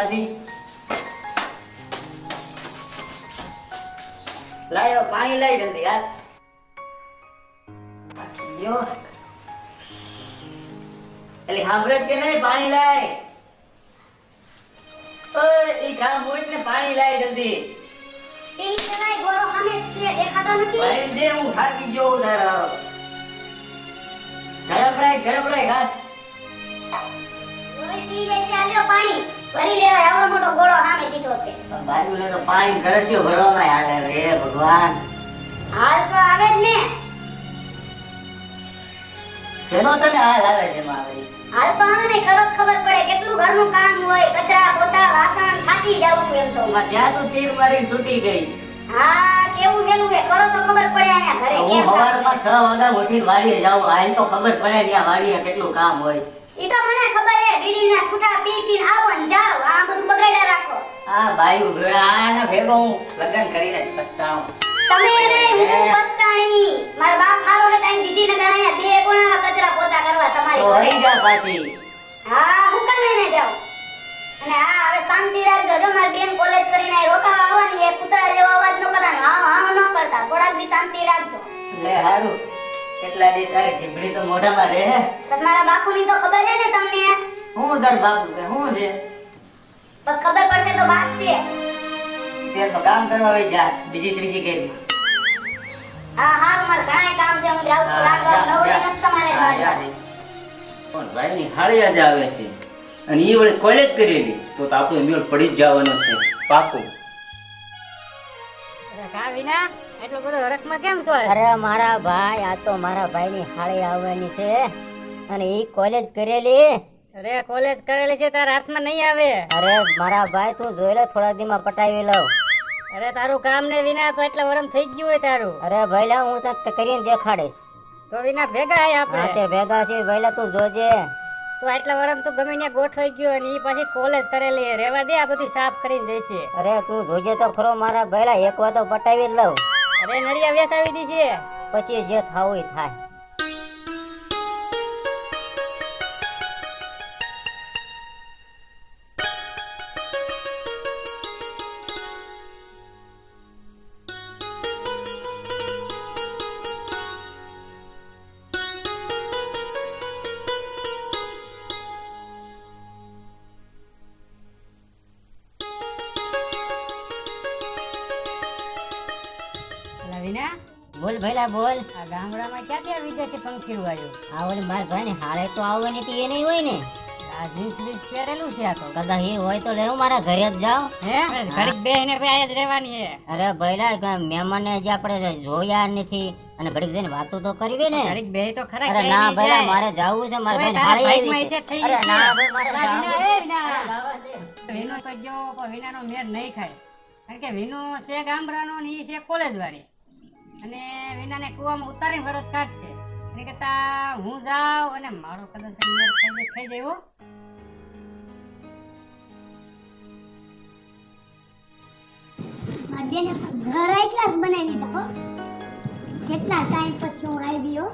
પાછી. લાયો પાણી લઈ જલ્દી યાર યો એટલે સાંભળે કે નહીં પાણી લાય. ઓય ઈ ઘા હોય ને પાણી લાય જલ્દી. પી જવાય ગોરો સામે છે દેખાતો નથી. પાણી દે હું થાકી ગયો ઉધાર ગડબડાય ઝડપડાય ઘાટ ઓય પી લે ચાલ્યો પાણી. ભરી લેવાય આવડો મોટો ગોળો સામે દીધો છે. બાજુને તો પાણી ગરસ્યો ભરવામાં હાલે રે ભગવાન. હાલ તો આવે જ ને. શેનો તને હાલ આવે છે મારી હાલ તો આવે ને કરો ખબર પડે કેટલું ઘરનું કામ હોય કચરા પોતા વાસણ થાકી જાવું એમ તો. ત્યાં તો તીર મારી તૂટી ગઈ. હા કેવું મેલું છે કરો તો ખબર પડે અહીંયા ઘરે કેમ સવારમાં છ વાગ્યા ઉઠીને વાડીએ જાઉં હાલ તો ખબર પડે ત્યાં વાડીએ કેટલું કામ હોય. ઈ તો મને ખબર હે બીડીના ઠૂઠા પી પીને આવો ને જાવ આ બધું બગાડ્યા રાખો. આ ભાઈ આના ભેગો હું લગન કરીને પસ્તાઉં તમે રે હું પસ્તાણી. મારા બાપ હારો હે તાઈ દીદી ને અહીંયા દે કોણા કચરા પોતા કરવા તો તમારી રહી જા પાછી. હા હું કામ એને જાઉં? અને હા હવે શાંતિ રાખજો. જો મારી બેન કોલેજ કરીને અહીં રોકાવા આવવાની એ કૂતરા જેવો અવાજ ન કરતા હા હા ન કરતા. થોડાક બી શાંતિ રાખજો. લે હારું કેટલા દી તારી જીભડી તો મોઢામાં રહે. બસ મારા બાપુની તો ખબર છે ને તમને? હું દર બાપુ કે હું છે? પણ ખબર પડશે તો વાત છે. તે તો કામ કરવા હોય જા બીજી ત્રીજી કેરી હા હા મારે ઘણા કામ છે. હું જાઉં છું. રાત રાત નવરી નથી તમારે. પણ ભાઈની હાળી આજે આવે છે. અને એ વળી કોલેજ કરેલી તો તો આપણો મેળ પડી જ જવાનો છે. પાકું. કા વિના? એટલો બધો હરખમાં કેમ છો અરે મારા ભાઈ આ તો મારા ભાઈની હાળી આવવાની છે. અને ઈ કોલેજ કરેલી. અરે કોલેજ કરેલી છે તારા હાથમાં નહીં આવે. અરે મારા ભાઈ તું જોઈ લે થોડા દીમાં પટાવી લઉં. અરે તારું કામ ને વિના તો એટલા વરમ થઈ ગયું હોય તારું. અરે ભઈલા હું તને કરીને દેખાડીશ. તો વિના ભેગા આય હા તે ભેગા છે ભઈલા તું જોજે. તો આટલા વરમ તું ગમે ત્યાં ગોઠવાઈ ગયો અને ઈ પાછી કોલેજ કરેલી. રેવા દે આ બધું સાફ કરીને જઈશે. અરે તું જોજે તો ખરો મારા ભાઈલા એક વાર તો પટાવી જ લઉં. અરે વેસ આવી દી છે. પછી જે થાવું થાય. બોલ. આ ગામડામાં ક્યાં ક્યાં વિદેશી પંખી આવ્યું? આ ઓલી મારા ભાઈને હારે તો આવવાની હતી એ નહીં હોય ને. આ જીન્સ બીન્સ પહેરેલું છે આ તો. કદાચ એ હોય તો લેવું મારા ઘરે જ જાઓ હે? ઘડીક બે ને આયા જ રહેવાની છે અરે ભઈલા મહેમાનને જે આપણે જોયા નથી અને ઘડીક જઈને વાતો તો કરવી ને. ઘડીક બે તો ખરા અરે ના ભઈલા મારે જાવું છે મારે ભાઈને તારા આવી છે. અરે ના ભાઈ મારે જાવું છે. વિનો. તો ગયો પણ વિનાનો મેર નહીં ખાય. કારણ કે વિનો છે ગામડાનો ને ઈ છે કોલેજ વાળી અને વિનાને કૂવામાં ઉતારી વરસ કાઢશે. એને કરતા હું જાઉં અને મારો કદાચ થઈ જાય બેને ઘર બનાવી લીધા હો. કેટલા ટાઈમ પછી હું આવી હો.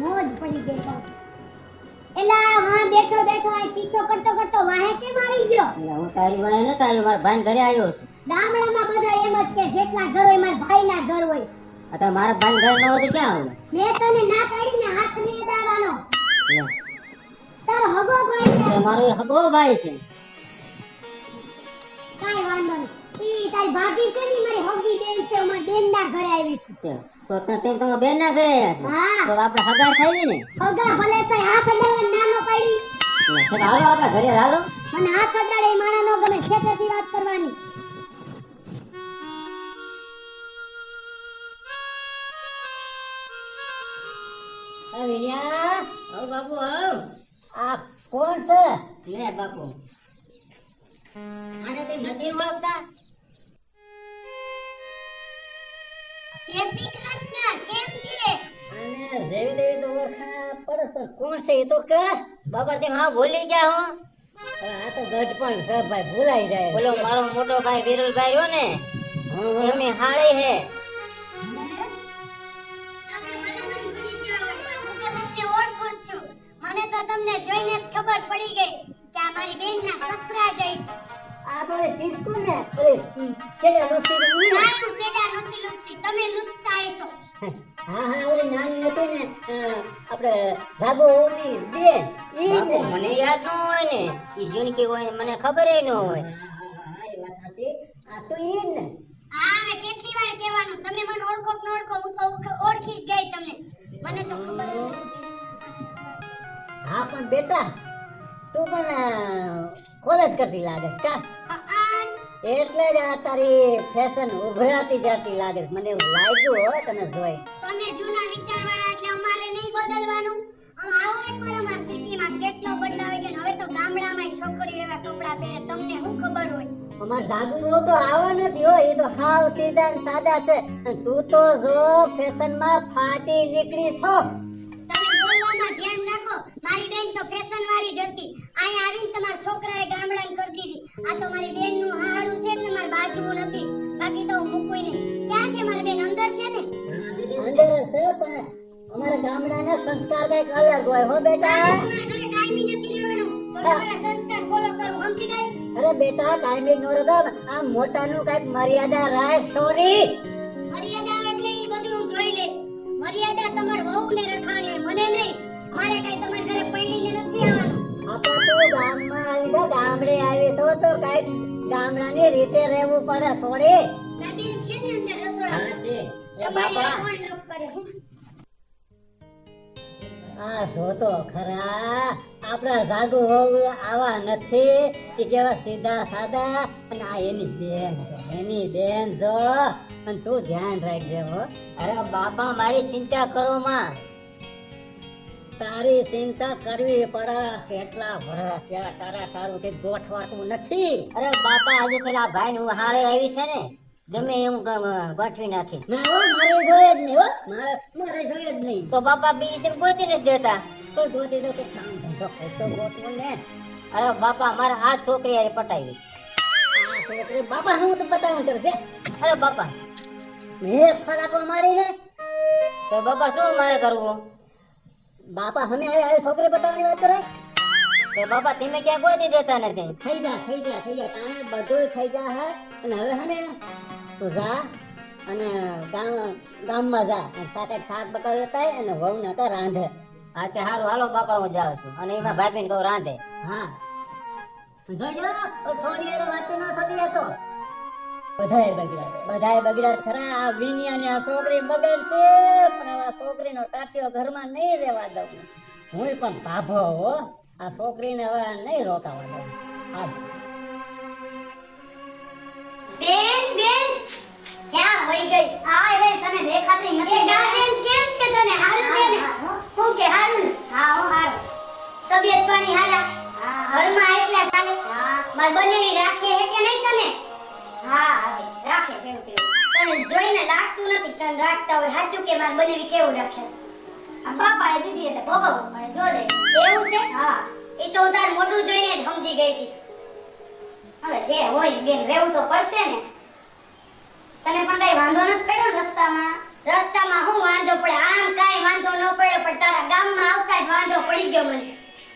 મોજ પડી ગઈ તો એલા હા બેઠો બેઠો આ પીછો કરતો કરતો વાહે કેમ આવી ગયો? એટલે હું તારી વાંહે નતો આવ્યો મારા ભાઈને ઘરે આવ્યો છું. ગામડામાં બધા એમ જ કે જેટલા ઘર હોય મારા ભાઈના ઘર હોય અત્યારે મારા ભાઈ ઘર નો તો ક્યાં આવું? મેં તને ના પાડીને હાથ નહીં દાવાનો તારો હગો ભાઈ છે. મારો હગો ભાઈ છે. કાઈ વાંધો નહીં. ઈ તારી ભાભી છે ની મારી હગી બેન છે અમાર બેન ના ઘરે આવી છે. તો તમે તેમ તમે બેન ના ઘરે આવ્યા હા. છો તો આપણે હગા થઈ ને? હગા ભલે તો હાથ અડાડવા નાનો પાડી. હાલો આપણા ઘરે હાલો. મને હાથ અડાડે માણા નો ગમે ખેતરથી વાત કરવાની. આ વિનયા બાપુ આ કોણ છે? લે બાપુ. આને તે નથી ઓળખતા જય શ્રી કૃષ્ણ કેમ છે? અને દેવી દેવી તો ઓળખા પડે પણ કોણ છે એ તો કે બાબા તે હા ભૂલી ગયા હું. આ તો ગઢ પણ છે ભાઈ ભૂલાઈ જાય. બોલો મારો મોટો ભાઈ વિરલભાઈ રહ્યો ને એમની હાળી હે તો તમને જોઈને જ ખબર પડી ગઈ કે આ મારી બેનના સસરા જઈશ આ તો એ ટીસ્કુ ને અરે છેડે લૂસી ની. ના સેડા નથી લૂંટતી તમે લુસતા હશો. હા હા ઓલી નાની હતી ને આપણે ભાગો ઓલી બે ઈ ને. મને યાદ ન હોય ને. ઈ જૂનકી હોય મને ખબર ન હોય. હા, વાત હતી આ તો ઈ ને. આ મે કેટલી વાર કહેવાનું? તમે મને ઓળખો કે ન ઓળખો હું તો ઓળખી જ ગઈ તમને. મને તો ખબર નથી. હા પણ બેટા તું પણ કોલેજ કરતી લાગે છે કા? એટલે જ આ તારી ફેશન ઉભરાતી જતી લાગે છે. મને એવું લાગ્યું હોય તને જોઈ. તમે જૂના વિચારવાળા એટલે અમારે નહીં બદલવાનું. આમ આવો એકવાર અમારા સિટીમાં કેટલો બદલાવ ગયો હવે તો ગામડામાં છોકરીઓ એવા કપડાં પહેરે તમને શું ખબર હોય? અમાર જાગુનો તો આવા નથી હો એ તો હાવ સીધા સાદા છે. તું તો જો ફેશનમાં ફાટી નીકળી છો બેન વાળી જ અહીં આવીને તમારા છોકરાએ ગામડાને કરી દીધી. આ તો મારી બેનનું હારું છે ને મારા બાજવું નથી. બાકી તો હું મૂકું નહીં. ક્યાં છે મારી બેન? અંદર છે ને? અંદર છે પણ અમારા ગામડાના સંસ્કાર કંઈક અલગ હોય હો બેટા? કાયમી નથી રહેવાનું. તમારા સંસ્કાર ફોલો કરો સમજી ગઈ? અરે બેટા કાયમી નો રદમ આ મોટાનું કંઈક મર્યાદા રાખ સોરી. મર્યાદા એટલે એ બધું હું જોઈ લઈશ. મર્યાદા તમાર વહુને રખાણી હોય મને નહીં. મારે કઈ તમારા આવી જા તો આ ખરા આપણા જાગુ હોવું આવા નથી કેવા સીધા સાદા અને આ એની બેન એની બેન જો અને તું ધ્યાન રાખજે હો અરે બાપા મારી ચિંતા કરો માં તારી ચિંતા કરવી પડે. કેટલા વર્ષ થયા તારા તારું કઈ ગોઠવાતું નથી. અરે બાપા હજુ પેલા ભાઈ નું હારે આવી છે ને. ગમે એમ ગોઠવી નાખી મારે જોઈએ જ નહીં હો. મારે મારે જોઈએ જ નહીં. તો બાપા બી તેમ ગોતી નથી દેતા? તો ગોતી દો કે કામ ધંધો તો ગોતવું ને. અરે બાપા મારે આ છોકરી પટાવી. આ છોકરી બાપા હું તો બતાવું કરશે અરે બાપા. મેં ફડાકો મારીને. તો બાપા શું મારે કરવું? બાપા હમે આયા આયા છોકરી બતાવવાની વાત કરે? તો બાપા તમે ક્યાં ગોતી દેતા નથી થઈ જા થઈ જા થઈ જા તાને બધું થઈ જા હે. અને હવે હે ને તું જા અને ગામ ગામમાં જા. અને સાથે શાક બકાવ લેતા અને વહુ ને તો રાંધે. હા તે હારું. હાલો બાપા હું જાઉં છું. અને એમાં ભાભીને કહું રાંધે. હા. જોઈ જાઓ છોડી વાત ન છોડી તો. બધાય બગડ્યા બધાએ બગડ્યા ખરા આ વિનિયા ને આ છોકરી બગડશે પણ આ છોકરીનો ટાટિયો ઘરમાં નહીં રહેવા દઉં. હું પણ ભાભો હો આ છોકરીને હવે નહીં રોકાવા દઉં. હાલ. બેન બેન ક્યાં હોઈ ગઈ? આ રે તને દેખાતી નથી. કેમ છે તને? હારું છે ને? હું કે હારું? હા હું હારું. તબિયત પાણી હારા? ઘરમાં એટલા સારા? માર બનેલી રાખે હે કે નહીં તને? હા રાખે છે એવું તને જોઈને લાગતું નથી તને રાખતા હોય સાચું કે માર બનેવી કેવું રાખે છે? આ દીધી એટલે ભોગવવું પડે જો લે. એવું છે? હા. એ તો હું તાર મોઢું જોઈને જ સમજી ગઈ હતી. હવે જે હોય બેન રહેવું તો પડશે ને. તને પણ કઈ વાંધો નથી પડ્યો રસ્તામાં? રસ્તામાં શું વાંધો પડે? આમ કાઈ વાંધો ન પડ્યો પણ તારા ગામમાં આવતા જ વાંધો પડી ગયો મને.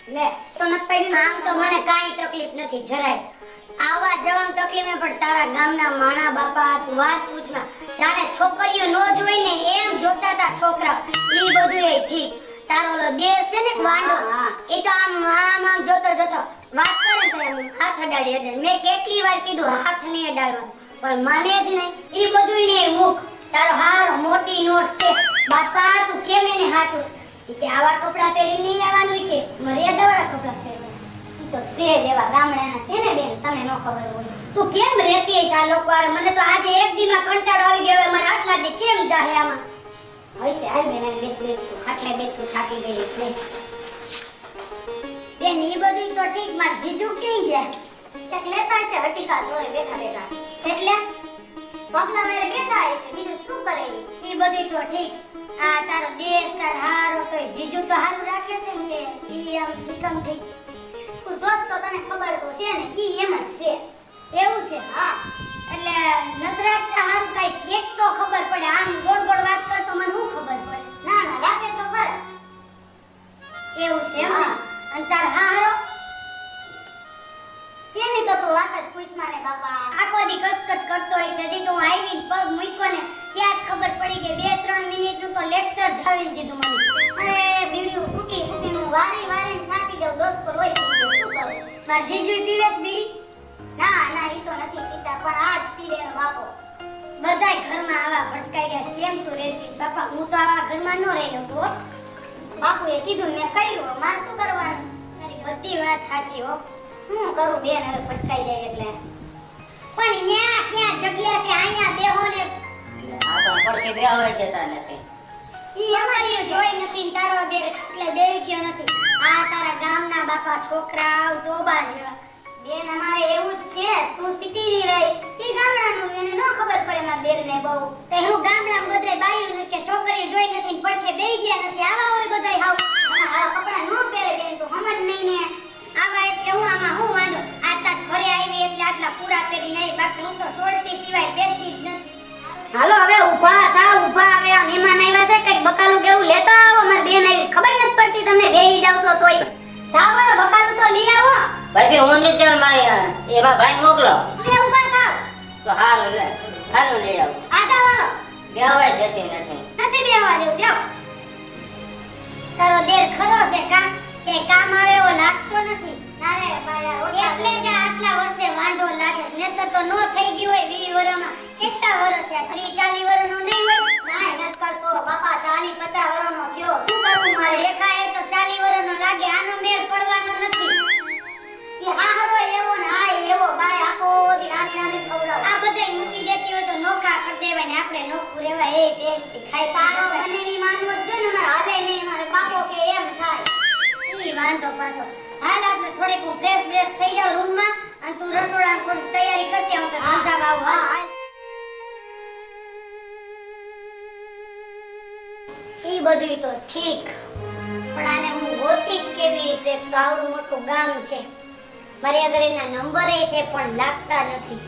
લે તો નથી પડ્યું આમ તો મને કાઈ તકલીફ નથી જરાય. આવવા જવાન તકલીફ પણ તારા ગામના માણા બાપા વાત પૂછવા. જાણે છોકરીઓ નો જોઈ ને એમ જોતા તા છોકરા ઈ બધું એ ઠીક. તારો ઓલો દેર છે ને વાંડો એ તો આમ આમ આમ જોતો જોતો વાત કરે તો એમ હાથ અડાડી અડાડી. મેં કેટલી વાર કીધું હાથ નહીં અડાડવાનો. પણ માને જ નહીં. ઈ બધું ને મુખ તારો હાર મોટી નોટ છે. બાપા તું કેમ એને હાચું? કે આવા કપડાં પહેરી નહીં આવવાનું કે મર્યાદાવાળા કપડાં પહેરવાના ઈ તો છે જ એવા ગામડાના છે ને બેન તને ન ખબર હોય. તું કેમ રહેતી હશે આ લોકો હારે? મને તો આજે એક દીમાં કંટાળો આવી ગયો, હવે મને આટલા દી કેમ જાહે આમાં? હશે હાલ બેન, હાલ બેસ બેસ તું. ખાટલે બેસ તું થાકી ગઈ, બેસ. બેન, ઈ બધું તો ઠીક, માર જીજુ ક્યાં ગયા? ક્યાંક લેતા હશે, હટીકા જોડે બેઠા બેઠા. એટલે? પગલા વાળે બેઠા હશે બીજું શું કરે ઈ? ઈ બધું તો ઠીક. આ તારો દેર તાર હારો તો જીજુ તો હારું રાખે છે ને એ. ઈ આમ ઠીકમ ઠીક. ટીપકું તો વાત જ પૂછ મારે, બાપા. કરતો હોય છે હું આવીને પગ મૂક્યો ને, ત્યાં જ ખબર પડી કે બે, ત્રણ મિનિટનું તો લેક્ચર જાવી દીધું મને. અને બીડ્યું. કરું જોઈ બીડી ના ના એ તો નથી પીતા, પણ આ જ પીવે બાપો. બધાય ઘરમાં આવા ભટકાઈ ગયા કેમ તું રહેતી બાપા, હું તો આવા ઘરમાં ન રહેલો તો બાપુએ કીધું, મેં કહ્યું માર શું કરવાનું? મારી બધી વાત સાચી, હો. શું કરું બેન, હવે ભટકાઈ જાય એટલે. પણ ન્યા ક્યાં જગ્યા છે? અહીંયા બેહો ને આ તો પડખે બેહવા દેતા નથી. ઈ જોઈ નથી તારો નથી. આ તારા ગામના બાપા છોકરા બેન અમારે એવું જ છે, તું બેનને બહુ. હું ગામડામાં બધે બાયું કે છોકરીઓ જોઈ નથી પડખે બે ગયા નથી. આવા હોય બધાય આવા કપડાં ન પહેરે બેન, તો સમજ નહીં આવા એટલે હું આમાં હું વાંધો? આ તાર ઘરે આવી એટલે આટલા પૂરા પહેરી નહીં બાકી હું તો સોળતી સિવાય પહેરતી જ નથી. કેવું લેતા આવો? મારી બેન આવી ખબર નથી પડતી તમને બેહી જાવ છો તોય. જાવ હવે બકાલું તો લઈ આવો. ભાઈ હું નથી ચાલ મારી એવા ભાઈ મોકલો. હવે ઊભા થાવ. તો હારું લે હારું લઈ આવો. આ જાવ બેહવા દેતી નથી. નથી બેવા દેવું જાવ તારો દેર ખરો છે કા? કે કામ આવે એવો લાગતો નથી. એટલે જ નોખા કરી આપણે નોખું રહેવાય. એ ને હાલે મારે બાપો કે એમ વાંધો પાછો. થોડીક હું ફ્રેશ બ્રેશ થઈ જાઉં રૂમમાં અને તું રસોડા થોડીક તૈયારી કરતી આવું તો ધંધામાં આવું હા. ઈ બધું તો ઠીક. પણ આને હું ગોતીશ કેવી રીતે તો આવડું મોટું ગામ છે. મારી આગળ એના નંબર છે પણ લાગતા નથી.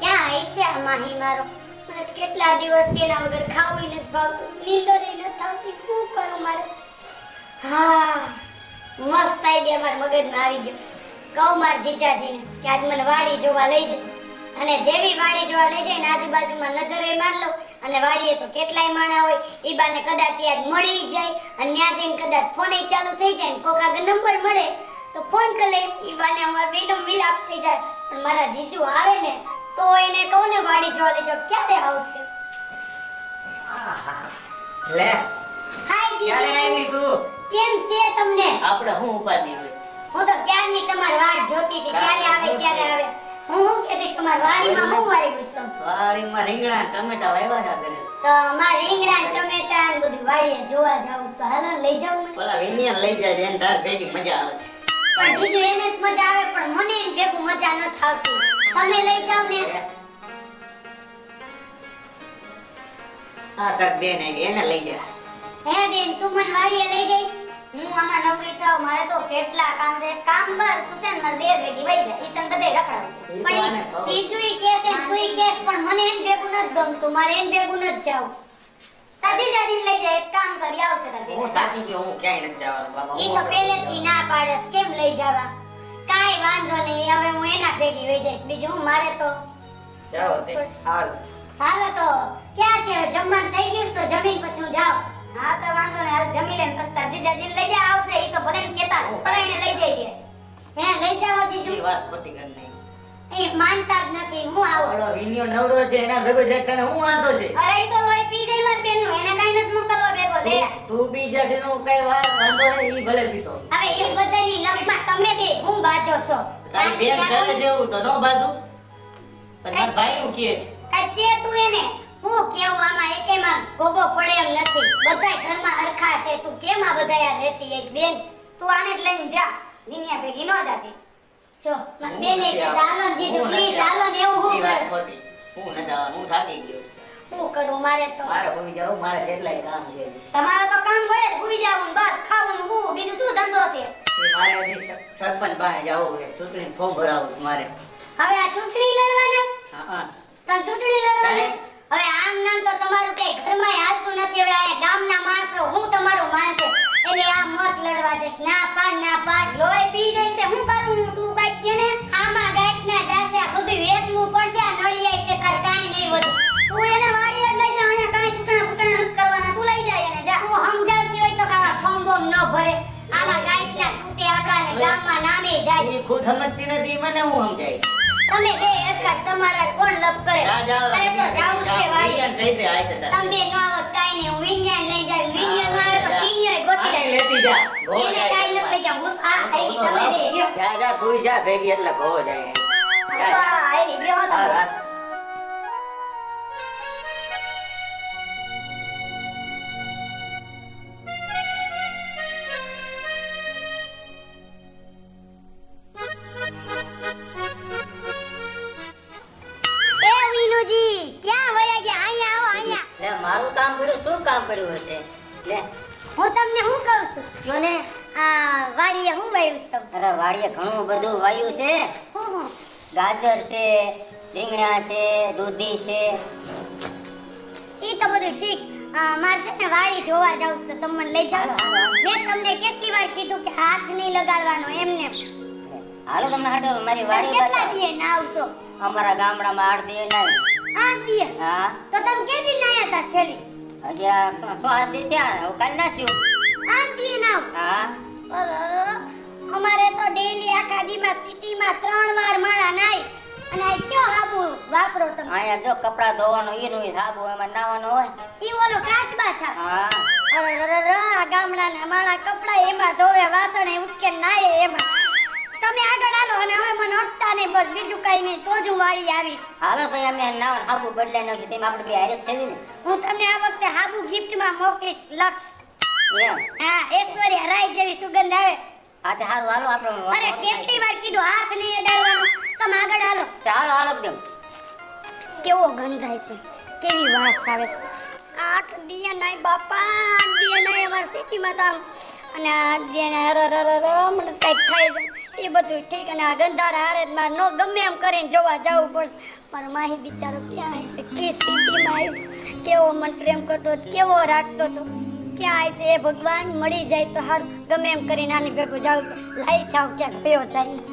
ક્યાં હશે આ માહી મારો? મને કેટલા દિવસથી એના વગર ખાવું નથી ભાવતું. નીંદર નથી આવતી. શું કરું મારે? હા. મસ્ત આઈડિયા મારા મગજમાં આવી ગયો. કહું મારા જીજાજીને કે આજ મને વાડી જોવા લઈ જાય અને જેવી વાડી જોવા લઈ જાય ને આજુબાજુમાં નજરે માર લો અને વાડીએ તો કેટલાય માણા હોય ઈ બાને કદાચ યાદ મળી જાય અને ત્યાં જઈને કદાચ ફોન ચાલુ થઈ જાય ને કોક આગળ નંબર મળે તો ફોન કરી લઈશ. ઈ બાને અમારો બેનો મિલાપ થઈ જાય. પણ મારા જીજુ આવે ને તો એને કહું ને વાડી જોવા લઈ જાઓ ક્યારે આવશે? લે. હાય ક્યારે આવી તું? કેમ છે તમને? આપણે હું ઉપાધિ હોય? હું તો ક્યારની તમારી વાટ જોતી હતી ક્યારે આવે ક્યારે આવે? હું શું કહેતી તમારી વાડીમાં હું વાળી ગુસ્સો વાડીમાં રીંગણા ટમેટા વાવ્યા હતા ઘરે. તો અમારે રીંગણા ટમેટા ને બધું વાડીએ જોવા જાવ તો હાલો લઈ જાવ મને પેલા વિનિયન લઈ જાય એને તાર ભેગી મજા આવે પણ જીજુ એને જ મજા આવે પણ મને એને ભેગું મજા ન આવતી તમે લઈ જાવ ને. આ તાર બેન એને લઈ જા. હે બેન તું મને વાડીએ લઈ જઈશ? હું આમાં નવરી થાવ મારે તો કેટલા કામ છે. કામ બર કુસેન મર ને દેર ભેગી વઈ જાય. ઈ તને બધે રખડાવ પણ આને ઈ કહું. જીજુ ઈ કહે છે કોઈ કે પણ મને એન ભેગું નથી ગમતું. મારે એન ભેગું નથી જાવ. તાજી જાજી લઈ જાય એક કામ કરી આવશે તાર હું સાચી કે હું ક્યાંય ન જવાનું. બાબા ઈ તો પહેલેથી ના પાડે કેમ લઈ જવા? કાઈ વાંધો નહીં હવે હું એના ભેગી વઈ જઈશ. બીજું મારે તો જાવ તે હાલ. હાલો તો ક્યાં છે? જમવાનું થઈ ગયું તો જમીન પછી જાઉં. હા તો વાંધો નહીં. હાલ જમી લેને પછી તાર જીજાજી લઈ જા આવશે. ઈ તો ભલે ને કેતા પરાઈને લઈ જાય છે. હે લઈ જાવ જીજુ. ઈ વાત ખોટી કરી નહીં એ માનતા જ નથી. હું આવું? ઓલો વિનિયો નવરો છે એના ભેગો જાય તને હું વાંધો છે? અરે ઈ તો લોહી પી જાય મારી બેનનું. એને કાંઈ નથી મોકલવા ભેગો લે. તું- તું બીજા છે કઈ વાત વાંધો નહીં ઈ ભલે પીતો. હવે એ બધાની લફમાં તમે બે હું બાજો છો? તારી બેન કરે છે તો નો બાજુ. પણ મારા ભાઈ નું કહે છે. કાંઈ તે તું એને? હું કેવું આમાં ગોગો પડે એમ નથી. બધાય ઘરમાં અરખા છે. તું કેમ આ બધા યાર રહેતી હૈસ બેન? તું આને જ લઈને જા. વિનિયા ભેગી ન જાતી. જો બેન એ કે ચાલો દીધું. પ્લીઝ ચાલો ને એવું હું કરું. હું ન આવવાનો. હું થાકી ગયો. હું કરું? મારે તો મારે ભૂલી જાવ મારે કેટલાય કામ છે. તમારે તો કામ હોય ભૂઈ જાવું બસ. ખાવું હું. બીજું શું ધંધો છે? મારે હજી સરપંચ પાસે જવું છે. ચૂંટણી ફોર્મ ભરાવું છે મારે. હવે આ ચૂંટણી લડવાના? હા હા. તમે ચૂંટણી લડવાના? હવે આમ નામ તો તમારું કઈ ઘરમાં હાલતું નથી. હવે આ ગામના માણસો, હું તમારું માનશે એટલે આ મત લડવા જઈશ ના પાડ ના પાડ. લોહી પી જશે હું કરું તું કઈ કે ને? આમાં ગાઈટ ના દાસે બધું વેચવું પડશે. આ નળિયા કે કર કાઈ નહીં વધે તું એને વાળી જ લઈ જા. અહીંયા કાઈ ટુકડા ટુકડા નથી કરવાના. તું લઈ જાય એને. જા. હું સમજાવતી હોય તો કાવા ફોર્મ બોમ ન ભરે. આમાં ગાઈટ ના છૂટે આપણા ગામમાં નામે જાય. એ ખુદ સમજતી નથી. મને હું સમજાઈશ તમે બે એકા તમારા કોણ લપ કરે? અરે તો જાવું છે વાડી વિજ્ઞાન કહી દે, આય છે. તમે ન આવત કાઈ ને હું વિજ્ઞાન લઈ જાય વિજ્ઞાન નો આવે તો. ટીનિયો ગોતી જાય લેતી જા. એને કાઈ ન કહી જા હું આ આઈ તમે બે જા જા તું જા ભેગી એટલે ભો જાય. આ આઈ બે હા, બધું છે ગાજર છે રીંગણા છે દૂધી છે. ઈ તો બધું ઠીક. મારે છે ને વાડી જોવા જાવ છું તમને લઈ જાવ મેં તમને કેટલી વાર કીધું કે હાથ નહીં લગાડવાનો એમને હાલો તમને હાડો મારી વાડી કેટલા દીએ ના આવશો? અમારા ગામડામાં આઠ દી ના. આઠ દીએ? હા. તો તમે કેદી ના આવ્યા હતા છેલ્લી? હજી આ સો- સો હાથ દી થયા હવે આઠ દીએ ના હા. દીમાં સિટીમાં ત્રણ વાર માળા નાઈ અને આ કયો સાબુ વાપરો તમે? અહીંયા જો કપડા ધોવાનો ઈનો સાબુ એમાં નાવાનો હોય. ઈ ઓલો કાચબા છે. હા. અરરરર, આ ગામડાના માળા કપડા એમાં ધોવે વાસણ એ ઉટકે નાય એમાં. તમે આગળ હાલો અને હવે મને અટતા નહીં બસ બીજું કઈ નહીં તો જ હું વાળી આવીશ. હાલો ભાઈ અમે નાવ સાબુ બદલાઈ નાખ્યું તેમ આપણે બે હારે છે ને હું તમને આ વખતે હાબુ ગિફ્ટમાં મોકલીશ લક્ષ. હા ઐશ્વર્યા રાય જેવી સુગંધ આવે. તો હારું હાલો આપણે અરે કેટલી વાર કીધું હાથ નહીં અડાડવાનો તમે આગળ હાલો. ચાલો હાલો એકદમ કેવો ગંધ આવે છે? કેવી વાસ આવે છે? આઠ દિયા નાય બાપા આઠ દિયા નાય અમારા સિટીમાં તો અને આઠ દિયા નાય હર હર હર મને કંઈક થાય છે. એ બધું ઠીક અને આ ગંધારા હારે મારે નો ગમે એમ કરીને જોવા જવું પડશે. મારો માહી બિચારો ક્યાં હશે? કઈ સ્થિતિમાં હશે? કેવો મન પ્રેમ કરતો કેવો રાખતો હતો? ક્યાં છે, ભગવાન મળી જાય તો હારું. ગમે એમ કરીને આની ભેગું જાવ લાઈ જાવ કયો જાય.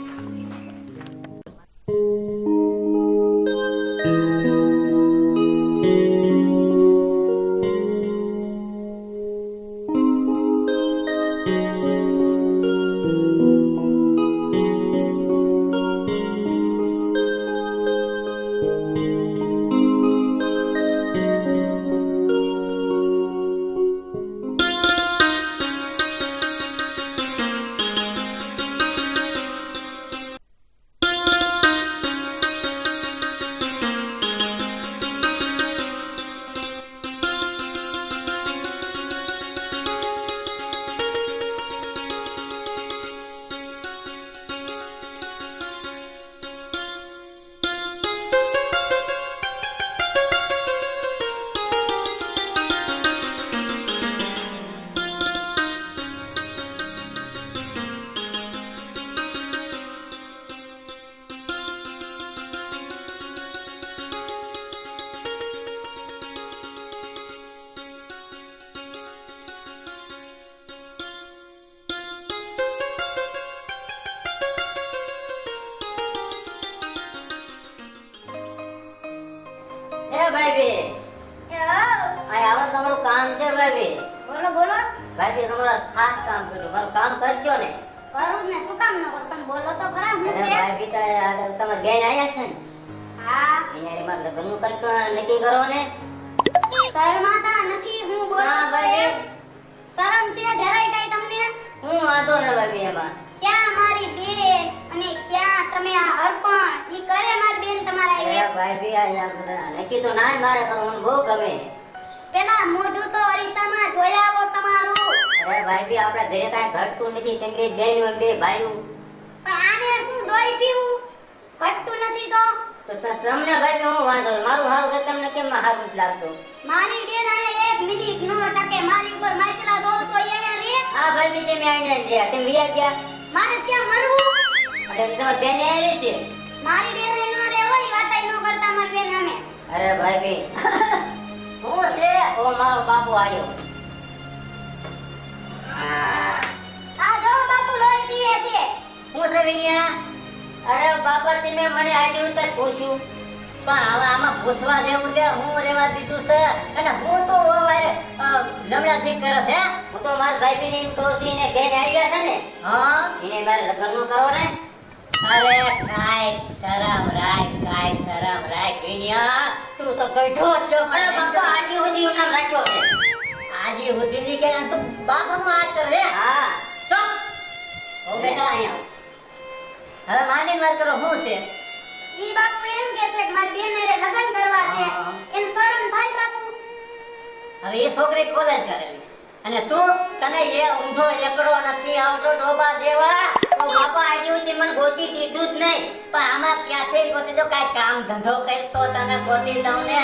ને ભાઈ એમાં ક્યાં મારી બેન અને ક્યાં તમે આ અર્પણ? ઈ કરે મારી બેન તમારા એ ભાઈ બી અહીંયા બધા નક્કી તો ના મારે કરવાનું બહુ ગમે. પેલા મોઢું તો અરીસામાં જોઈ આવો તમારું. અરે ભાઈ બી આપણા ઘરે કાંઈ ઘટતું નથી તેમ બેન બે ભાઈઓ. પણ આને શું દોઈ પીવું? ઘટતું નથી તો? તો તમને ભાઈ હું વાંધો મારું હારું કે તમને કેમ હારું લાગતું? મારી બેન એક મિનિટ નો ટકે મારી ઉપર માછલા હા ભાઈ તમે ગયા તમે વિયા ગયા? મારે ત્યાં મરવું? અરે તમારી બેન આવી છે. મારી બેન અહીં ન રે હોય વાતાઈ ન કરતા મારી બેન અમે અરે ભાઈ બી હું છે? ઓ મારો બાપુ આયો. આ જો બાપુ લોહી પીવે છે. હું છે વિનિયા? અરે બાપા તમે મને આજે ઉતર પૂછ્યું. પણ હવે આમાં પૂછવા જેવું છે હું રેવા દીધું છે. અને હું તો હવે લમણા શીખ કરે છે. હું તો મારા ભાઈ એમ કહું છું એને બેન આવ્યા છે ને હા? એને મારે લગ્નનું કરો ને. અરે કાય શરમ રાય કાય શરમ રાય વિનયા. તું તો કઈઠો છો અરે બાપા આજે સુધી નામ રાખ્યો છે. આજી હુદીની કે તું બાપાનો હાથ કરે? હા. ચૂપ ઓ બેટા અહીંયા. હવે માની વાત કરો શું છે? ઈ બાપુ એમ કે છે કે મારી બેન હારે લગ્ન કરવા છે. એને શરમ થાય બાપુ. હવે એ છોકરી કોલેજ કરેલી અને તું તને એ ઊંધો એકડો નથી આવતો ડોબા જેવા. ઓ બાપા આજે સુધી મને ગોતી દીધું જ નહીં. પણ આમાં ક્યાંથી ગોતી તો કાઈ કામ ધંધો કરતો તને ગોતી દઉં ને.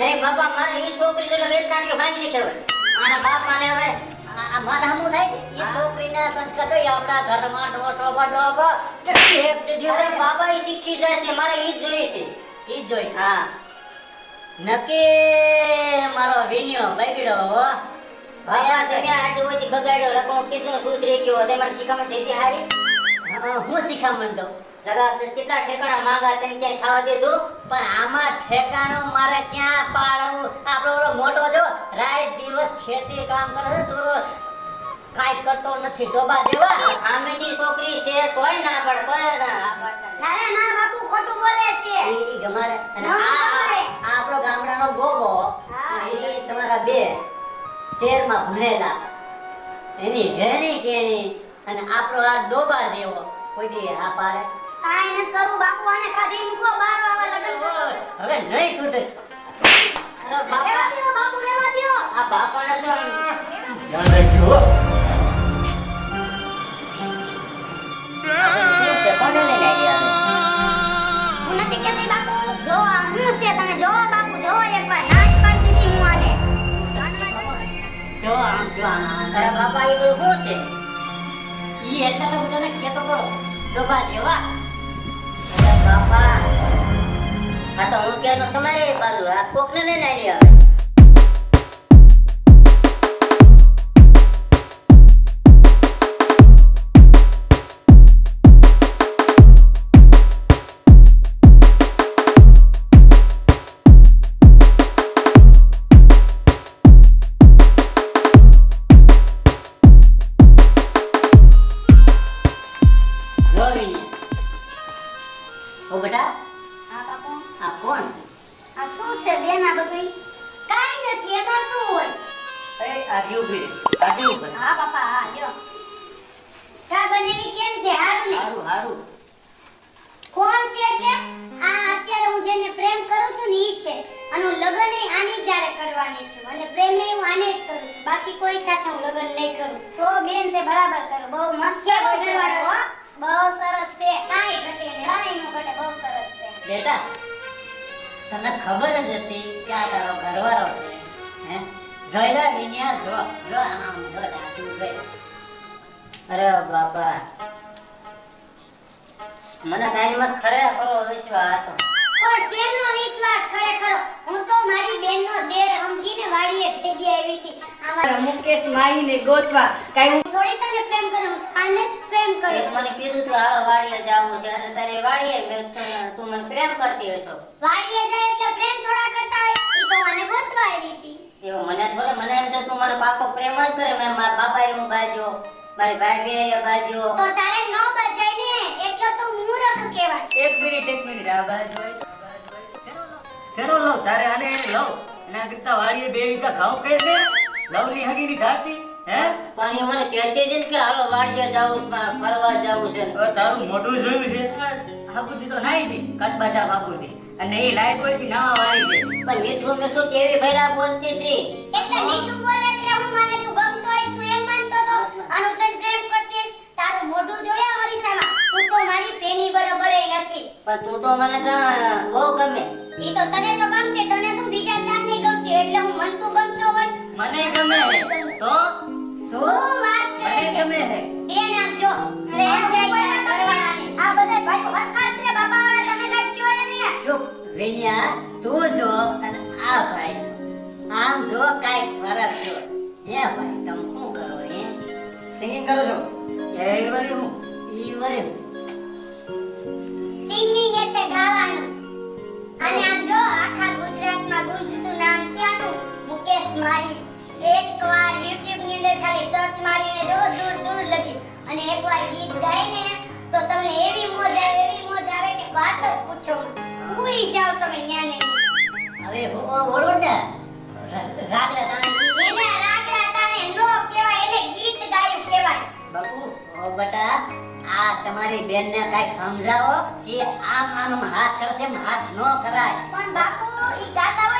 નહીં બાપા મારે એ છોકરી જેટલો વેચાણ્યો ભાંગી છે હવે આના બાપાને હવે આ આ મારે હમું થાય એ છોકરીના સંસ્કાર તો આપણા ઘરમાં ડોસો કેટલી હોય ને. બાબા એ શીખી જાય છે મારે એ જ જોઈએ છે. ઈ જ જોઈશ હા. નક્કી મારો વિનિયો બગડ્યો હો. બાપા તમે આજે સુધી બગાડ્યો લગો કીધું સુધરી ગયો તે મને શીખામણ થઈ હારી? હા, હું શીખામણ દઉં? તે કેટલા ઠેકાણા માંગા તેને ક્યાંય ખાવા દીધું પણ આમાં ઠેકાણું મારે ક્યાં પાડવું? આપણો ઓલો મોટો જો રાત દિવસ ખેતી કામ કરે છે કાંઈ કરતો નથી ડોબા જેવા. સામેથી છોકરી છે કોઈ ના પડે તોય ના પાડતા ના બાપુ ખોટું બોલે છે. ઈ ઈ અને આ આપણો ગામડાનો હા. ઈ તમારા બે શેરમાં ભણેલા. એની હેણી કેણી અને આપણો આ ડોબા જેવો કોઈ દે હા પાડે. કાંઈ નથી કરવું બાપુ આને કાઢી મૂકો બહાર આવા લગ્ન હવે નહીં સુધરે અરે બાપા. બાપુ રહેવા દ્યો. આ બાપાને તો ધ્યાન રાખજો. શું છે? કોને લઈને આવી આવે? હું નથી કહેતી બાપુ. જો આમ જો આમ. અરે બાપા એ તો શું છે? ઈ એટલે તો હું તને કેતો કરો ડોબા જેવા. બાપા આ તો હું ક્યાંનો તમારી બાજુ આ કોકને લઈને આવી આવે વિની. ઓ બેટા હા બાપુ આ કોણ છે? આ શું છે બેન આ બધું કાંઈ નથી એમાં શું હોય? એ આજી ઊભી આજી ઊભી. હા બાપા હા લ્યો. કા બનેવી કેમ છે હારું ને? હારું હારું. કોણ છે કે? આ અત્યારે હું જેને પ્રેમ કરું છું ને ઈ છે. અને હું લગ્ન આની જ્યારે કરવાની છું. અને પ્રેમ એ હું આને જ કરું છું. બાકી કોઈ સાથે હું લગ્ન નહીં કરું. તો બેન તે બરાબર કરો. બહુ મસ્ત કરવાનું હો. બહુ સરસ છે કાઈ ઘટે નહીં કાંઈ ઘટે બહુ સરસ છે બેટા તને ખબર જ હતી કે આ તારો ઘરવાળો છે હે? જોયેલા વિન્યા જો જો આમ જો ડાસુ છે અરે બાપા. મને તારી માં ખરેખરો વિશ્વાસ હતો. પણ શેનો વિશ્વાસ ખરેખર? હું તો મારી બેનનો દેર સમજીને વાડીએ ભેગી આવી હતી. આમાં મુકેશ માહીને ગોતવા કાંઈ હું થોડી પ્રેમ કરું આને જ પ્રેમ એ મને કીધું તું આ વાડીએ જાવું છે. અને તારે વાડીએ મે તું મને પ્રેમ કરતી હશો. વાડીએ જાય એટલે પ્રેમ થોડા કરતા હોય. ઈ તો મને ગોતવા આવી હતી. એવો મને થોડે મને એમ તો તું મારો પાકો પ્રેમ જ કરે. મેં મારા બાપા હું બાજો મારી ભાઈ બેન બાજો તો તારે નો બચાય ને એટલો તો મૂર્ખ કહેવાય. એક મિનિટ એક મિનિટ. આ બાજો. શેનો લવ તારે આને લવ એના કરતા વાડીએ બે વીઘા ઘઉં કહી છે. લવની હગીની થાતી હે? પણ એ મને કહેતી હતી કે હાલો વાડીએ જાવું ફરવા જાવું છે. હવે તારું મોઢું જોયું છે? હાબુથી તો નાઈ છે કચબાચા બાપુથી અને એ લાયક હોય છે નવા વાળી છે. પણ મીઠું મીઠું કેવી ભૈરા બોલતી હતી? એટલે નીચું બોલે એટલે હું મને તું ગમતો હોઈશ તું એમ માનતો તો? આનો તને પ્રેમ કરતી તારું મોઢું જોયા અરીસામાં તું તો મારી પેની બરોબર ય નથી. પણ તું તો મને બહુ ગમે. ઈ તો તને તો ગમતી તને તું બીજા ચાર નહીં ગમતી એટલે હું મન તું ગમતો હોય. મને ગમે. તો? શું વાત કરે ગમે હે. બેન આમ જો અરે જાય કરવાના આ બધા ભાઈ વરખા છે બાપા હવે તમે કાંઈક કહો ને નહીં. ચૂપ વિન્યા તું જો અને આ ભાઈ. આમ જો કાઈ ફરક જો. હે ભાઈ તમે શું કરો હે? સિંગિંગ કરો છો? એ વરી હું. ઈ વરે સિંગિંગ એટલે ગાવાનું. અને આમ જો માં ગુંજતું નામ છે આનું. મુકેશ માહી એકવાર YouTube ની અંદર ખાલી સર્ચ મારીને જો દૂર દૂર લગી અને એકવાર ગીત ગાઈને તો તમને એવી મોજ આવે એવી મોજ આવે કે વાત જ પૂછો. ભૂલી જાઓ તમે ન્યાને. હવે હું બોલું ને? રા- રાગડા તાણી. એને રાગડા તાણે નો કહેવાય એને ગીત ગાયું કહેવાય. બાપુ ઓ બટા આ તમારી બેનને કઈ સમજાવો કે આમ આમ હાથ કરશે હાથ નો કરાય. પણ બાપુ ઈ ગાતા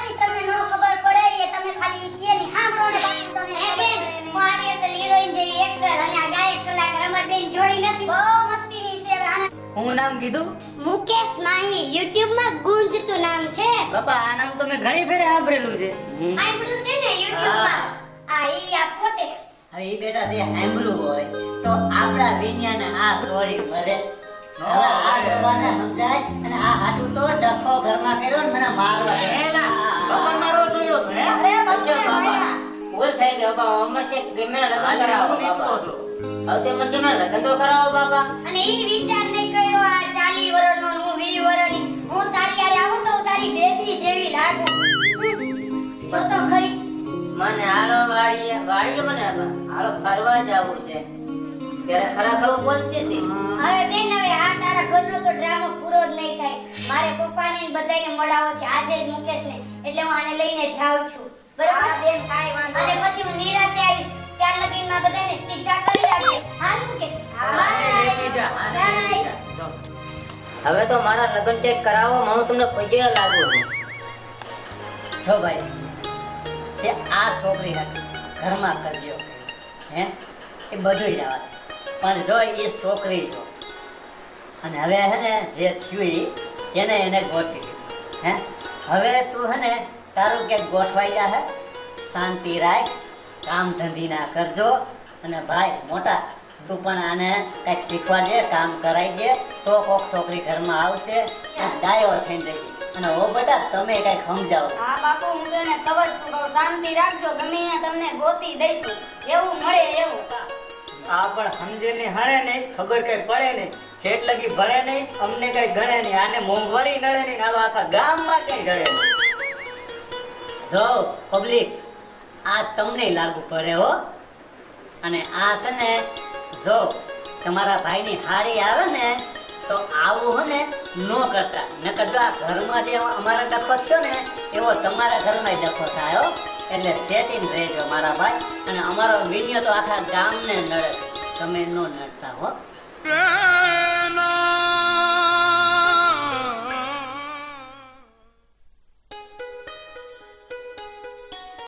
આવી જેવી એક્ટર અને આ ગાયક કલાકાર અમારી બેન જોડી નથી. બહુ મસ્તીની છે આના. હું નામ કીધું? મુકેશ માહી YouTube માં ગુંજતું નામ છે. બાપા આ નામ તો મેં ઘણી ફેરે સાંભળેલું છે. આંબળું છે ને YouTube માં આ ઈ આ પોતે. હવે ઈ બેટા તે સાંભળ્યું હોય તો આપણા વિજ્ઞાને આ સોરી ભરે આ ડોબાને સમજાય અને આ હાટું તો ડખો ઘરમાં કર્યો ને મને મારવા દે. એલા, બાપા મારો દોડ્યો હે? અચ્છા બાપા. ભૂલ થઈ ગઈ. બાબા અમર કે ગમે લગન કરાવો છું. હવે તે મને ગમે લગ્ન તો કરાવો બાબા અને એ વિચાર ને કર્યો આ 40 વર્ષનો ને હું 20 વર્ષની હું તારી હારે આવું તો તારી બેબી જેવી લાગુ. જો તો ખરી. મને હાલો વાડીએ વાડીએ મને હાલો ફરવા જવું છે. ત્યારે ખરા હું બોલતી હતી. હવે બેન હવે આ તારા ઘરનો તો ડ્રામો પૂરો જ નહીં થાય. મારે પપ્પાને ને બધાયને મળાવો છે. આજે જ મુકેશને. એટલે હું આને લઈને જાઉં છું. બરાબર? બેન કાઈ વાંધો અને પછી હું નિરાતે આવીશ. ત્યાર લગીનમાં બધાને સીધા કરી રાખજે હા મુકેશ આને લેતી જા, આને લેતી જા. જો. હવે તો મારા લગ્ન ચેક કરાવો હું તમને પગે લાગુ છો. ભાઈ તે આ છોકરી હતી ઘરમાં કરજો. હે? એ બધું જવા પણ જો એ છોકરી જો અને હવે હે ને જે થયું એને એને ગોતી હે? હવે તું હે ને તારું કે ગોઠવાઈ જા હે? શાંતિ રાખ કામ ધંધી ના કરજો. અને ભાઈ મોટા તું પણ આને કંઈક શીખવાડજે કામ કરાઈ દે. તો કોક છોકરી ઘરમાં આવશે અને ડાયો થઈને રહી. અને ઓ બેટા તમે કંઈક સમજાવો. હા બાપુ હું તને ખબર છું બહુ શાંતિ રાખજો. ગમે તમને ગોતી દઈશું. એવું મળે એવું. આ પણ સમજે નહીં હણે નહીં ખબર કઈ પડે નહીં. છેટ લગી ભળે નહીં અમને કઈ ગણે નહીં. આને મોંઘવારી નડે નહીં ને આવા આખા ગામમાં કઈ ગળે નહીં. જો પબ્લિક આ તમને લાગુ પડે હો. અને આ છે ને, જો તમારા ભાઈની હારી આવે ને, તો આવું હો ને, ન કરતા. નકર જો આ ઘરમાં જે અમારા ડખો થયો ને, એવો તમારા ઘરમાં ડખો થાય એટલે સેટિંગ રહેજો મારા ભાઈ. અને અમારો વીડિયો તો આખા ગામને નડે. તમે ન નડતા હો!